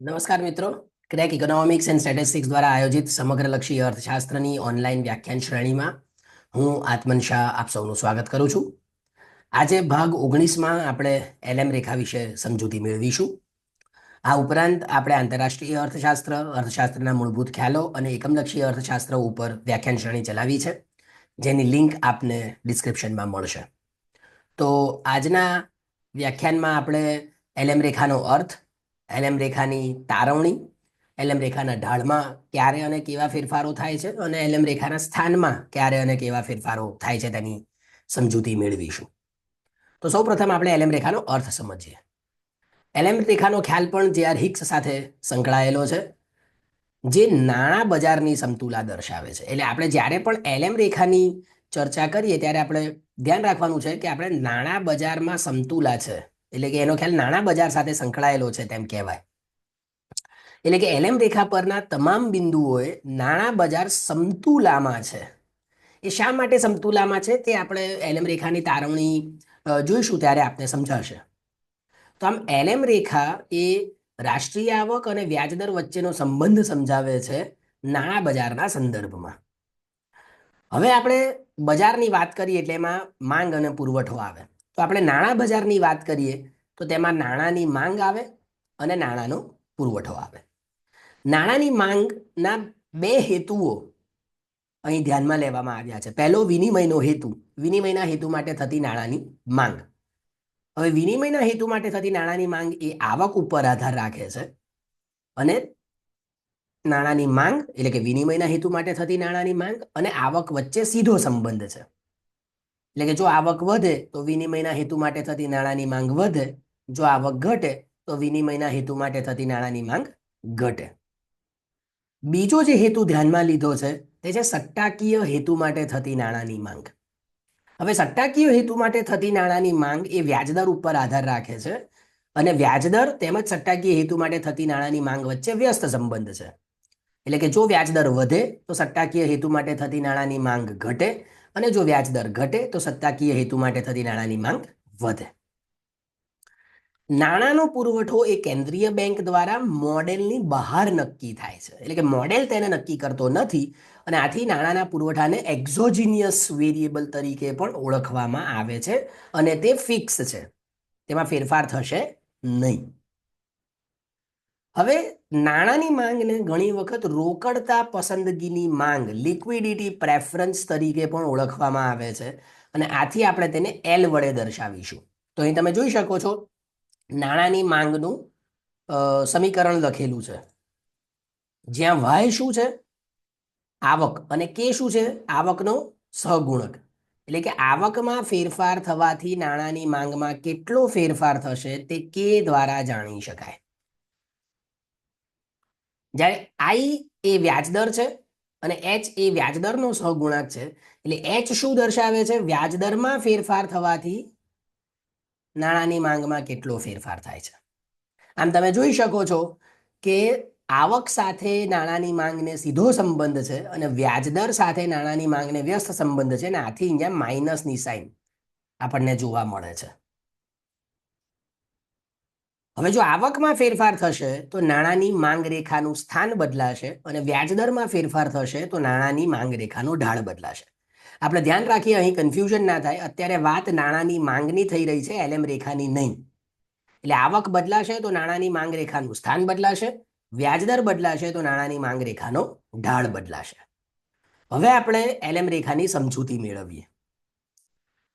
નમસ્કાર મિત્રો. Crack economics and statistics દ્વારા આયોજિત સમગ્રલક્ષી અર્થશાસ્ત્રની ઓનલાઈન વ્યાખ્યાન શ્રેણીમાં હું આત્મન શાહ આપ સૌનું સ્વાગત કરું છું. આજે ભાગ ઓગણીસમાં આપણે એલએમ રેખા વિશે સમજૂતી મેળવીશું. આ ઉપરાંત આપણે આંતરરાષ્ટ્રીય અર્થશાસ્ત્ર, અર્થશાસ્ત્રના મૂળભૂત ખ્યાલો અને એકમલક્ષી અર્થશાસ્ત્ર ઉપર વ્યાખ્યાન શ્રેણી ચલાવી છે. જેની લિંક આપને ડિસ્ક્રિપ્શનમાં મળશે. તો આજના વ્યાખ્યાનમાં આપણે એલએમ રેખાનો અર્થ એલએમ રેખાની તારવણી, એલએમ રેખાના ઢાળમાં ક્યારે અને કેવા ફેરફારો થાય છે અને એલએમ રેખાના સ્થાનમાં ક્યારે અને કેવા ફેરફારો થાય છે તેની સમજૂતી મેળવીશું. તો સૌ પ્રથમ આપણે એલએમ રેખાનો અર્થ સમજીએ. એલએમ રેખાનો ખ્યાલ પણ જે આર હિક્સ સાથે સંકળાયેલો છે, જે નાણાં બજારની સમતુલા દર્શાવે છે. એટલે આપણે જ્યારે પણ એલએમ રેખાની ચર્ચા કરીએ ત્યારે આપણે ધ્યાન રાખવાનું છે કે આપણે નાણાં બજારમાં સમતુલા છે. એટલે કે એનો ખ્યાલ નાણાં બજાર સાથે સંકળાયેલો છે તેમ કહેવાય. એટલે કે એલએમ રેખા પરના તમામ બિંદુઓએ નાણાં બજાર સમતુલામાં છે. એ શા માટે સમતુલામાં છે? તે આપણે એલએમ રેખાની તારવણી જોઈશું ત્યારે આપને સમજાશે. તો આમ એલએમ રેખા એ રાષ્ટ્રીય આવક અને વ્યાજદર વચ્ચેનો સંબંધ સમજાવે છે નાણાં બજારના સંદર્ભમાં. હવે આપણે બજારની વાત કરીએ એટલે એમાં માંગ અને પુરવઠો આવે. તો આપણે નાણાં બજારની વાત કરીએ, તો તેમાં નાણાંની માંગ આવે અને નાણાંનો પુરવઠો આવે. નાણાંની માંગના બે હેતુઓ અહીં ધ્યાનમાં લેવામાં આવ્યા છે. પહેલો, વિનિમયનો હેતુ. વિનિમયના હેતુ માટે થતી નાણાંની માંગ. હવે વિનિમયના હેતુ માટે થતી નાણાંની માંગ એ આવક ઉપર આધાર રાખે છે અને નાણાંની માંગ એટલે કે વિનિમયના હેતુ માટે થતી નાણાંની માંગ અને આવક વચ્ચે સીધો સંબંધ છે. એટલે કે જો આવક વધે, તો વિનિમયના હેતુ માટે થતી નાણાંની માંગ વધે. જો આવક ઘટે, તો વિનિમયના હેતુ માટે થતી નાણાંની માંગ ઘટે. બીજો જે હેતુ ધ્યાનમાં લીધો છે, તે છે સટ્ટાકીય હેતુ માટે થતી નાણાંની માંગ. હવે સટ્ટાકીય હેતુ માટે થતી નાણાંની માંગ એ વ્યાજદર ઉપર આધાર રાખે છે અને વ્યાજદર તેમજ સટ્ટાકીય હેતુ માટે થતી નાણાંની માંગ વચ્ચે વ્યસ્ત સંબંધ છે. એટલે કે જો વ્યાજદર વધે, તો સટ્ટાકીય હેતુ માટે થતી નાણાંની માંગ ઘટે અને જો વ્યાજ દર ઘટે તો સત્તાકીય હેતુ માટે થતી નાણાંની માંગ વધે. નાણાંનો પુરવઠો એ કેન્દ્રીય બેંક દ્વારા મોડેલની બહાર નક્કી થાય છે. એટલે કે મોડેલ તેને નક્કી કરતો નથી અને આથી નાણાંના પુરવઠાને એક્ઝોજિનિયસ વેરિયેબલ તરીકે પણ ઓળખવામાં આવે છે અને તે ફિક્સ છે. તેમાં ફેરફાર થશે નહીં. હવે નાણાંની માંગને ઘણી વખત રોકડતા પસંદગીની માંગ લિક્વિડિટી પ્રેફરન્સ તરીકે પણ ઓળખવામાં આવે છે. અને આથી આપણે તેને એલ વડે દર્શાવીશું. તો અહીં તમે જોઈ શકો છો, નાણાંની માંગનું સમીકરણ લખેલું છે. જ્યાં વાય શું છે? આવક. અને કે શું છે? આવકનો સહગુણક. એટલે કે આવકમાં ફેરફાર થવાથી નાણાંની માંગમાં કેટલો ફેરફાર થશે તે કે દ્વારા જાણી શકાય. જ્યારે આઈ એ વ્યાજદર છે અને એચ એ વ્યાજદરનો સહગુણાંક છે, એટલે એચ શું દર્શાવે છે? વ્યાજદરમાં ફેરફાર થવાથી નાણાંની માંગમાં કેટલો ફેરફાર થાય છે. આમ તમે જોઈ શકો છો કે આવક સાથે નાણાંની માંગને સીધો સંબંધ છે અને વ્યાજદર સાથે નાણાંની માંગને વ્યસ્ત સંબંધ છે અને આથી અહીંયા માઇનસની સાઇન આપણને જોવા મળે છે. હવે જો આવકમાં ફેરફાર થશે, તો નાણાંની માંગ રેખાનું સ્થાન બદલાશે અને વ્યાજદરમાં ફેરફાર થશે, તો નાણાંની માંગ રેખાનો ઢાળ બદલાશે. આપણે ધ્યાન રાખીએ, અહીં કન્ફ્યુઝન ના થાય. અત્યારે વાત નાણાંની માંગની થઈ રહી છે, એલએમ રેખાની નહીં. એટલે આવક બદલાશે, તો નાણાંની માંગ રેખાનું સ્થાન બદલાશે. વ્યાજદર બદલાશે, તો નાણાંની માંગ રેખાનો ઢાળ બદલાશે. હવે આપણે એલએમ રેખાની સમજૂતી મેળવીએ.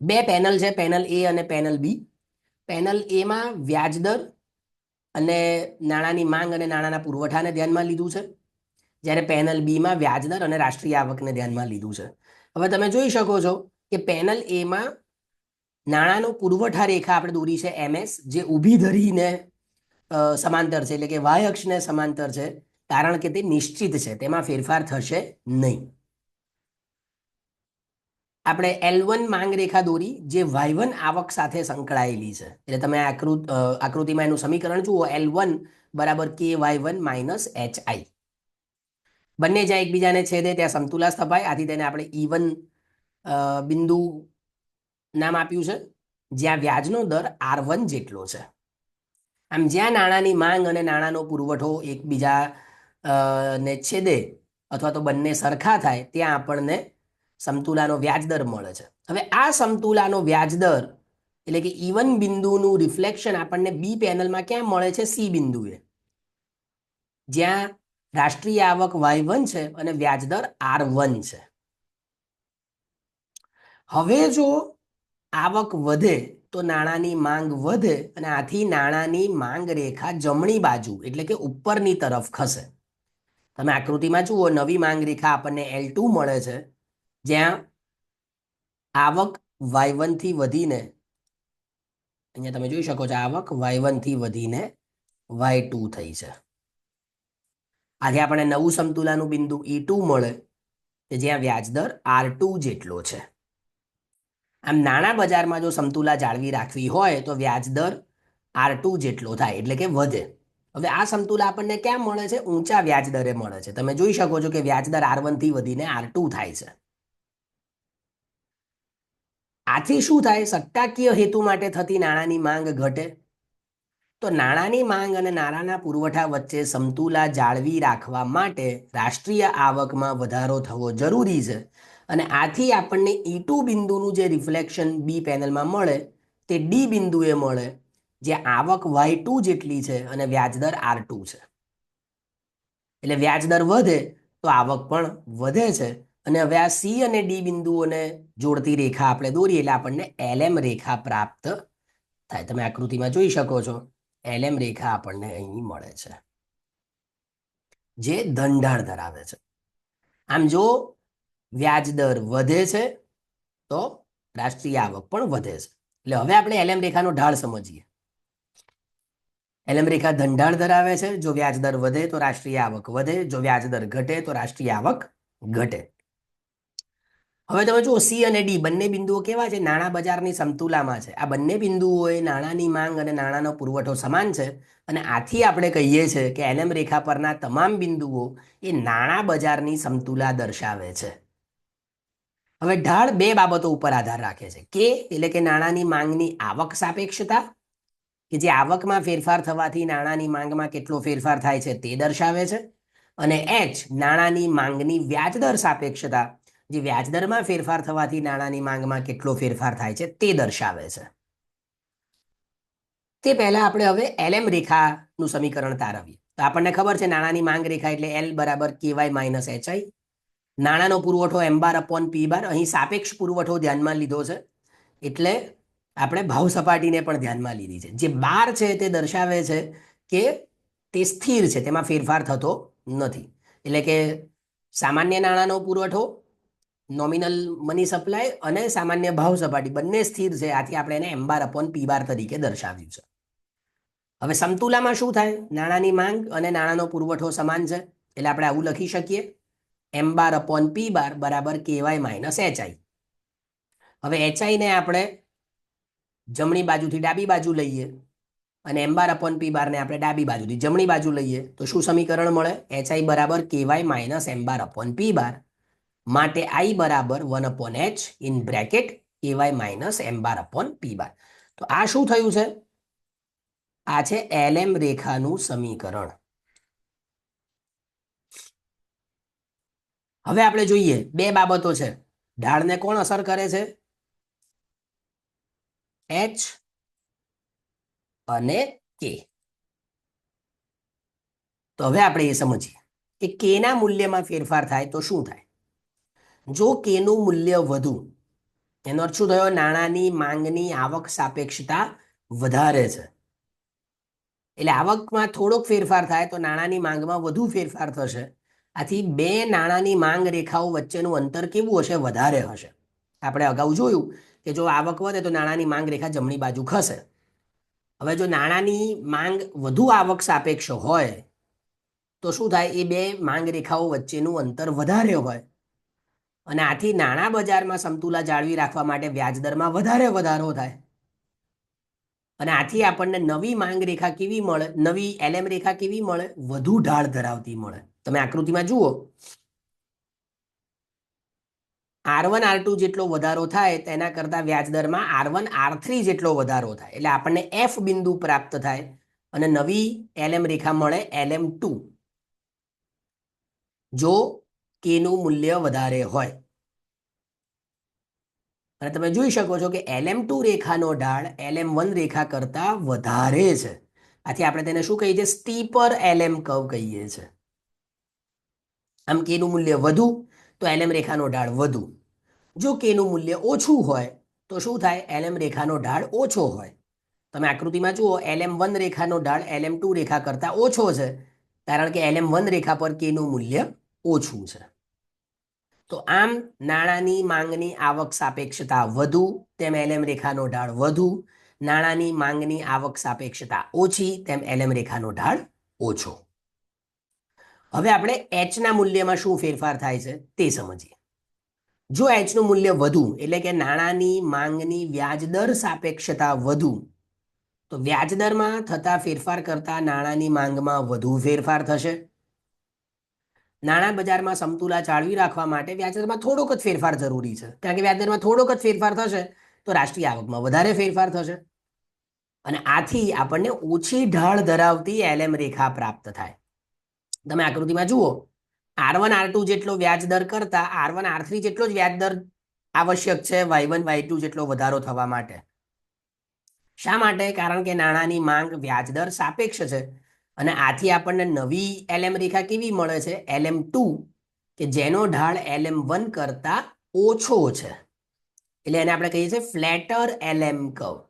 બે પેનલ છે, પેનલ એ અને પેનલ બી. પેનલ એમાં વ્યાજદર અને નાણાંની માંગ અને નાણાંના પુરવઠાને ધ્યાનમાં લીધું છે? જ્યારે પેનલ બીમાં વ્યાજદર અને રાષ્ટ્રીય આવકને ધ્યાનમાં લીધું છે. હવે તમે જોઈ શકો છો કે પેનલ એમાં નાણાંનો પુરવઠા રેખા આપણે દોરી છે એમએસ જે ઊભી ધરીને સમાંતર છે, એટલે કે વાય અક્ષને સમાંતર છે, કારણ કે તે નિશ્ચિત છે, તેમાં ફેરફાર થશે નહીં. આપણે એલ વન માંગ રેખા દોરી, જે વાય વન આવક સાથે સંકળાયેલી છે. એટલે તમે આકૃત આકૃતિમાં એનું સમીકરણ જુઓ, એલ વન બરાબર કે વાય વન માઇનસ એચ બંને જ્યાં એકબીજાને છેદે, ત્યાં સમતુલા સ્થપાય આથી તેને આપણે ઈવન બિંદુ નામ આપ્યું છે, જ્યાં વ્યાજનો દર આર વન જેટલો છે. આમ જ્યાં નાણાંની માંગ અને નાણાંનો પુરવઠો એકબીજા ને છેદે અથવા તો બંને સરખા થાય, ત્યાં આપણને સમતુલાનો વ્યાજદર મળે છે. હવે આ સમતુલાનો વ્યાજદર એટલે કે ઇવન બિંદુનું રિફ્લેક્શન આપણને બી પેનલમાં ક્યાં મળે છે? સી બિંદુએ. જ્યાં રાષ્ટ્રીય આવક વાય વન છે અને વ્યાજદર આર વન છે. હવે જો આવક વધે તો નાણાંની માંગ વધે અને આથી નાણાંની માંગ રેખા જમણી બાજુ એટલે કે ઉપરની તરફ ખસે. તમે આકૃતિમાં જુઓ, નવી માંગ રેખા આપણને એલ ટુ મળે છે. જ્યાં આવક વાય વનથી વધીને, અહીંયા તમે જોઈ શકો છો આવક વાય વનથી વધીને વાય ટુ થઈ છે. આજે આપણે નવું સમતુલાનું બિંદુ ઈ ટુ મળે કે જ્યાં વ્યાજદર આર ટુ જેટલો છે. આમ નાણાં બજારમાં જો સમતુલા જાળવી રાખવી હોય તો વ્યાજદર આર ટુ જેટલો થાય, એટલે કે વધે. હવે આ સમતુલા આપણને ક્યાં મળે છે? ઊંચા વ્યાજદરે મળે છે. તમે જોઈ શકો છો કે વ્યાજદર આર વનથી વધીને આર ટુ થાય છે. આથી શું થાય? સત્તાકીય હેતુ માટે થતી નાણાંની માંગ ઘટે? તો નાણાંની માંગ અને નાણાંના પુરવઠા વચ્ચે સમતુલા જાળવી રાખવા માટે રાષ્ટ્રીય આવકમાં વધારો થવો જરૂરી છે. અને આથી આપણને ઈ ટુ બિંદુનું જે રિફ્લેક્શન બી પેનલમાં મળે, તે ડી બિંદુએ મળે, જે આવક વાય ટુ જેટલી છે અને વ્યાજદર આર ટુ છે. એટલે વ્યાજદર વધે, તો આવક પણ વધે છે. અને હવે આ સી અને ડી બિંદુઓને જોડતી રેખા આપણે દોરીએ એટલે આપણને એલએમ રેખા પ્રાપ્ત થાય. તમે આકૃતિમાં જોઈ શકો છો. એલએમ રેખા આપણને અહીં મળે છે. જે ધનઢાળ ધરાવે છે. આમ જો વ્યાજ દર વધે છે, તો રાષ્ટ્રીય આવક પણ વધે છે. એટલે હવે આપણે એલએમ રેખાનો ઢાળ સમજીએ. એલએમ રેખા ધનઢાળ ધરાવે છે. જો વ્યાજ દર વધે તો રાષ્ટ્રીય આવક વધે. જો વ્યાજ દર ઘટે તો રાષ્ટ્રીય આવક ઘટે. હવે તમે જુઓ, સી અને ડી બંને બિંદુઓ કેવા છે? નાણાં બજારની સમતુલામાં છે. આ બંને બિંદુઓએ નાણાંની માંગ અને નાણાંનો પુરવઠો સમાન છે. અને આથી આપણે કહીએ છીએ કે એનએમ રેખા પરના તમામ બિંદુઓ એ નાણાં બજારની સમતુલા દર્શાવે છે. હવે ઢાળ બે બાબતો ઉપર આધાર રાખે છે. કે એટલે કે નાણાંની માંગની આવક સાપેક્ષતા, કે જે આવકમાં ફેરફાર થવાથી નાણાંની માંગમાં કેટલો ફેરફાર થાય છે તે દર્શાવે છે. અને એચ, નાણાંની માંગની વ્યાજદર સાપેક્ષતા જે વ્યાજદરમાં ફેરફાર થવાથી નાણાંની માંગમાં કેટલો ફેરફાર થાય છે તે દર્શાવે છે. તે પહેલા આપણે હવે એલએમ રેખાનું સમીકરણ તારવીએ. તો આપણને ખબર છે નાણાંની માંગ રેખા એટલે એલ બરાબર કેવાય માઇનસ એચઆઈ નાણાંનો પુરવઠો એમ બાર અપોન પી બાર. અહીં સાપેક્ષ પુરવઠો ધ્યાનમાં લીધો છે. એટલે આપણે ભાવ સપાટીને પણ ધ્યાનમાં લીધી છે. જે બાર છે તે દર્શાવે છે કે તે સ્થિર છે. તેમાં ફેરફાર થતો નથી. એટલે કે સામાન્ય નાણાંનો પુરવઠો નોમિનલ મની સપ્લાય અને સામાન્ય ભાવ સપાટી. બંને સ્થિર છે. આથી આપણે એને એમ બાર અપોન પી બાર તરીકે દર્શાવ્યું છે. હવે સમતુલામાં શું થાય? નાણાંની માંગ અને નાણાંનો પુરવઠો સમાન છે. એટલે આપણે આવું લખી શકીએ. એમ બાર અપોન પી બાર બરાબર કેવાય માઇનસ એચઆઈ હવે એચઆઈને આપણે જમણી બાજુથી ડાબી બાજુ લઈએ અને એમ બાર અપોન પી બારને આપણે ડાબી બાજુથી જમણી બાજુ લઈએ તો શું સમીકરણ મળે? એચઆઈ બરાબર કેવાય minus M bar upon P બાર માટે આઈ બરાબર one upon H in bracket K Y minus M bar upon P bar તો આ શું થયું છે? આ છે એલએમ રેખાનું સમીકરણ. હવે આપણે જોઈએ, બે બાબતો છે. ઢાળને કોણ અસર કરે છે? એચ અને કે તો હવે આપણે એ સમજીએ કે કેના મૂલ્યમાં ફેરફાર થાય તો શું થાય? જો કેનું મૂલ્ય વધુ. એનો અર્થ શું થયો? નાણાંની માંગની આવક સાપેક્ષતા વધારે છે. એટલે આવકમાં થોડોક ફેરફાર થાય તો નાણાંની માંગમાં વધુ ફેરફાર થશે. આથી બે નાણાંની માંગ રેખાઓ વચ્ચેનું અંતર કેવું હશે? વધારે હશે. આપણે અગાઉ જોયું કે જો આવક વધે તો નાણાંની માંગ રેખા જમણી બાજુ ખસે. હવે જો નાણાંની માંગ વધુ આવક સાપેક્ષ હોય તો શું થાય? એ બે માંગ રેખાઓ વચ્ચેનું અંતર વધારે હોય. અને આથી નાણાં બજારમાં સમતુલા જાળવી રાખવા માટે વ્યાજદરમાં વધારે વધારો થાય. અને આથી આપણને નવી માંગ રેખા કેવી મળે, નવી એલએમ રેખા કેવી મળે, વધુ ઢાળ ધરાવતી મળે. તમે આકૃતિમાં જુઓ. આર વન, આર ટુ જેટલો વધારો થાય, તેના કરતા વ્યાજદરમાં આર વન, આર થ્રી જેટલો વધારો થાય. એટલે આપણને એફ બિંદુ પ્રાપ્ત થાય અને નવી એલએમ રેખા મળે એલએમ ટુ. જો કેનું મૂલ્ય વધારે હોય. અને તમે જોઈ શકો છો કે એલએમ ટુ રેખાનો ઢાળ એલએમ વન રેખા કરતા વધારે છે. આથી આપણે તેને શું કહીએ છીએ? સ્ટીપર એલએમ કવ કહીએ છીએ. આમ કેનું મૂલ્ય વધુ, તો એલએમ રેખાનો ઢાળ વધુ. જો કેનું મૂલ્ય ઓછું હોય, તો શું થાય? એલએમ રેખાનો ઢાળ ઓછો હોય. તમે આકૃતિમાં જુઓ એલએમ વન રેખાનો ઢાળ એલએમ ટુ રેખા કરતા ઓછો છે, કારણ કે એલએમ વન રેખા પર કેનું મૂલ્ય ઓછું છે. તો આમ નાણાંની માંગની આવક સાપેક્ષતા વધુ, તેમ એલએમ રેખાનો ઢાળ વધુ. નાણાંની માંગની આવક સાપેક્ષતા ઓછી, તેમ એલએમ રેખાનો ઢાળ ઓછો. હવે આપણે એચના મૂલ્યમાં શું ફેરફાર થાય છે તે સમજીએ. જો એચનું મૂલ્ય વધુ, એટલે કે નાણાંની માંગની વ્યાજદર સાપેક્ષતા વધુ, તો વ્યાજદરમાં થતા ફેરફાર કરતા નાણાંની માંગમાં વધુ ફેરફાર થશે. નાણાં બજારમાં સમતુલા જાળવી રાખવા માટે વ્યાજદરમાં થોડોક જ ફેરફાર જરૂરી છે. કારણ કે વ્યાજદરમાં થોડોક જ ફેરફાર થશે તો રાષ્ટ્રીય આવકમાં વધારે ફેરફાર થશે. અને આથી આપણને ઓછી ઢાળ ધરાવતી એલએમ રેખા પ્રાપ્ત થાય. તમે આકૃતિમાં જુઓ, આર વન, આર ટુ જેટલો વ્યાજ દર કરતા આર વન, આર થ્રી જેટલો જ વ્યાજ દર આવશ્યક છે વાય વન, વાય ટુ જેટલો વધારો થવા માટે. શા માટે? કારણ કે નાણાંની માંગ વ્યાજદર સાપેક્ષ છે. અને આથી આપણને નવી એલએમ રેખા કેવી મળે છે? એલએમ ટુ, કે જેનો ઢાળ એલએમ વન કરતા ઓછો છે. એટલે એને આપણે કહીએ છીએ ફ્લેટર એલએમ કવ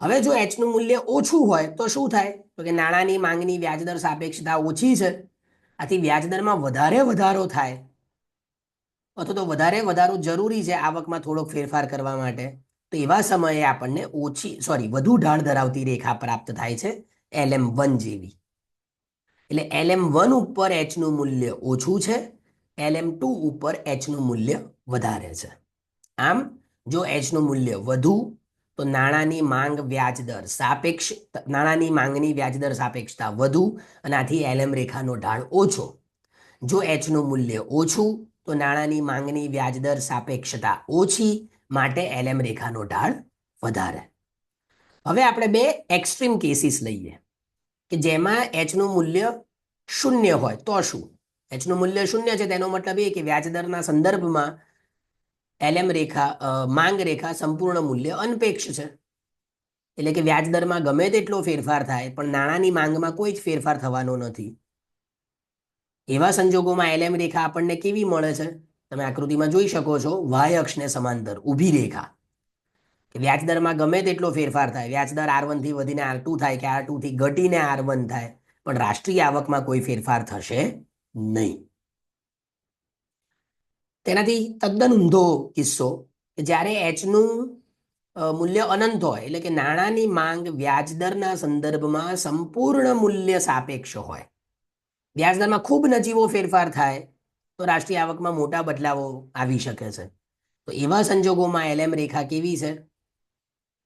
હવે જો એચનું મૂલ્ય ઓછું હોય તો શું થાય? તો કે નાણાંની માંગની વ્યાજદર સાપેક્ષતા ઓછી છે. આથી વ્યાજદરમાં વધારે વધારો થાય. અથવા તો વધારે વધારો જરૂરી છે આવકમાં થોડોક ફેરફાર કરવા માટે. તો એવા સમયે આપણને ઓછી સોરી વધુ ઢાળ ધરાવતી રેખા પ્રાપ્ત થાય છે એલ એમ વન જેવી. એટલે એલ એમ વન ઉપર એચનું મૂલ્ય ઓછું છે એલ એમ ટુ ઉપર એચનું મૂલ્ય વધારે છે. આમ, જો એચનું મૂલ્ય વધુ, તો નાણાંની માંગ વ્યાજદર સાપેક્ષ, નાણાંની માંગની વ્યાજદર સાપેક્ષતા વધુ અને આથી એલએમ રેખાનો ઢાળ ઓછો. જો એચનું મૂલ્ય ઓછું, તો નાણાંની માંગની વ્યાજદર સાપેક્ષતા ઓછી માટે એલએમ રેખાનો ઢાળ વધારે. હવે આપણે બે એક્સ્ટ્રીમ કેસીસ લઈએ કે જેમાં એચનું મૂલ્ય શૂન્ય હોય તો શું? એચનું મૂલ્ય શૂન્ય છે તેનો મતલબ એ કે વ્યાજદરના સંદર્ભમાં એલએમ રેખા માંગ રેખા સંપૂર્ણ મૂલ્ય અનપેક્ષ છે. એટલે કે વ્યાજદરમાં ગમે તેટલો ફેરફાર થાય, પણ નાણાંની માંગમાં કોઈ જ ફેરફાર થવાનો નથી. એવા સંજોગોમાં એલએમ રેખા આપણને કેવી મળે છે? તમે આકૃતિમાં જોઈ શકો છો, વાય અક્ષને સમાંતર ઊભી રેખા. કે વ્યાજદરમાં ગમે તેટલો ફેરફાર થાય, વ્યાજદર આરથી વધીને આર ટુ થાય, કે આર ટુથી ઘટીને આર વન થાય, પણ રાષ્ટ્રીય આવકમાં કોઈ ફેરફાર થશે નહીં. તેનાથી તદ્દન ઊંધો કિસ્સો કે જ્યારે એચનું મૂલ્ય અનંત હોય, એટલે કે નાણાંની માંગ વ્યાજદરના સંદર્ભમાં સંપૂર્ણ મૂલ્ય સાપેક્ષ હોય, વ્યાજદરમાં ખૂબ નજીવો ફેરફાર થાય તો રાષ્ટ્રીય આવકમાં મોટા બદલાવો આવી શકે છે. તો એવા સંજોગોમાં એલએમ રેખા કેવી છે?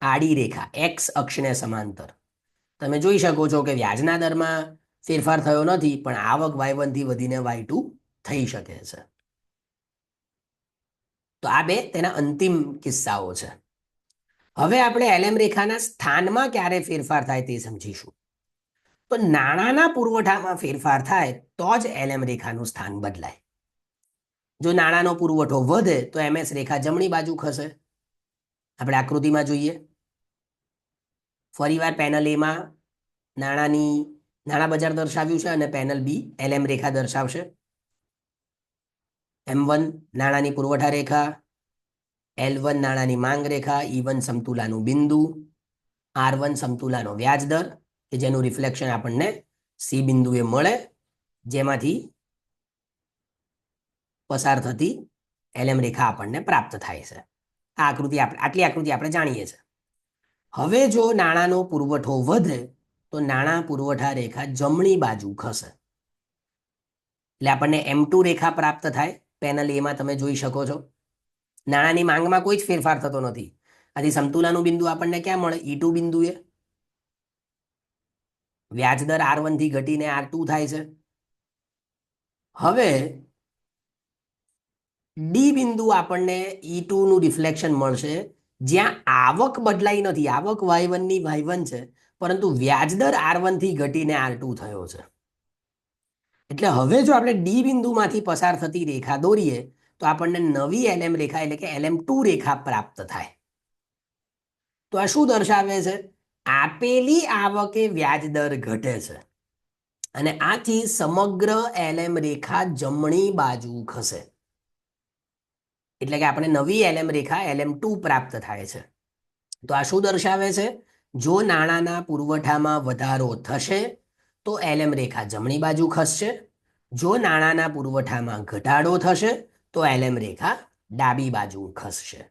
આડી રેખા એક્સ અક્ષને સમાંતર. તમે જોઈ શકો છો કે વ્યાજના દરમાં ફેરફાર થયો નથી, પણ આવક વાય વનથી વધીને વાય ટુ થઈ શકે છે. તો આ બે તેના અંતિમ કિસ્સાઓ છે. હવે આપણે એલએમ રેખાના સ્થાનમાં ક્યારે ફેરફાર થાય તે સમજીશું. તો નાણાંના પુરવઠામાં ફેરફાર થાય તો જ એલએમ રેખાનું સ્થાન બદલાય. જો નાણાંનો પુરવઠો વધે તો એમએસ રેખા જમણી બાજુ ખસે. આપણે આકૃતિમાં જોઈએ. ફરીવાર પેનલ એમાં નાણાંની, નાણાં બજાર દર્શાવ્યું છે અને પેનલ બી એલએમ રેખા દર્શાવશે. એમ વન નાણાંની પુરવઠા રેખા એલ વન નાણાંની માંગ રેખા ઈ વન સમતુલાનું બિંદુ આર વન સમતુલાનો વ્યાજ દર કે જેનું રિફ્લેક્શન આપણને સી બિંદુએ મળે, જેમાંથી પસાર થતી એલએમ રેખા આપણને પ્રાપ્ત થાય છે. આ આકૃતિ આપણે આટલી આકૃતિ આપણે જાણીએ છીએ. હવે જો નાણાંનો પુરવઠો વધે, તો નાણાં પુરવઠા રેખા જમણી બાજુ ખસે. એટલે આપણને એમ ટુ રેખા પ્રાપ્ત થાય. પેનલ એમાં તમે જોઈ શકો છો. નાણાંની માંગમાં કોઈ જ ફેરફાર થતો નથી. આથી સમતુલાનું બિંદુ આપણને ક્યાં મળે? ઈ ટુ બિંદુએ. વ્યાજદર આર વનથી ઘટીને આર ટુ થાય છે. હવે ડી બિંદુ આપણને ઈ ટુ નું રિફ્લેક્શન મળશે. જ્યાં આવક બદલાઈ નથી. આવક વાય વનની વાય વન છે. પરંતુ વ્યાજદર આર વનથી ઘટીને આર ટુ થયો છે. એટલે હવે જો આપણે ડી બિંદુમાંથી પસાર થતી રેખા દોરીએ, તો આપણને નવી એલએમ રેખા એટલે કે એલએમ ટુ રેખા પ્રાપ્ત થાય. તો આ શું દર્શાવે છે? આપેલી આવકે વ્યાજ દર ઘટે છે. અને આથી સમગ્ર એલએમ રેખા જમણી બાજુ ખસે. એટલે કે આપણે નવી એલએમ રેખા એલએમ ટુ પ્રાપ્ત થાય છે. તો આ શું દર્શાવે છે? જો નાણાંના પુરવઠામાં વધારો થશે, તો એલએમ રેખા જમણી બાજુ ખસશે. જો નાણાંના પુરવઠામાં ઘટાડો થશે, તો એલએમ રેખા ડાબી બાજુ ખસશે.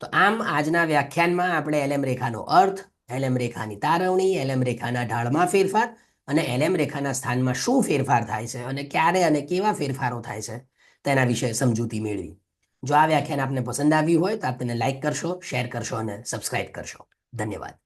તો આમ આજના વ્યાખ્યાનમાં આપણે એલએમ રેખાનો અર્થ એલએમ રેખાની તારવણી એલએમ રેખાના ઢાળમાં ફેરફાર અને એલએમ રેખાના સ્થાનમાં શું ફેરફાર થાય છે અને ક્યારે અને કેવા ફેરફારો થાય છે તેના વિશે સમજૂતી મેળવી. જો આ વ્યાખ્યાન આપને પસંદ આવ્યું હોય તો આપ તેને લાઈક કરશો શેર કરશો અને સબસ્ક્રાઇબ કરશો. ધન્યવાદ.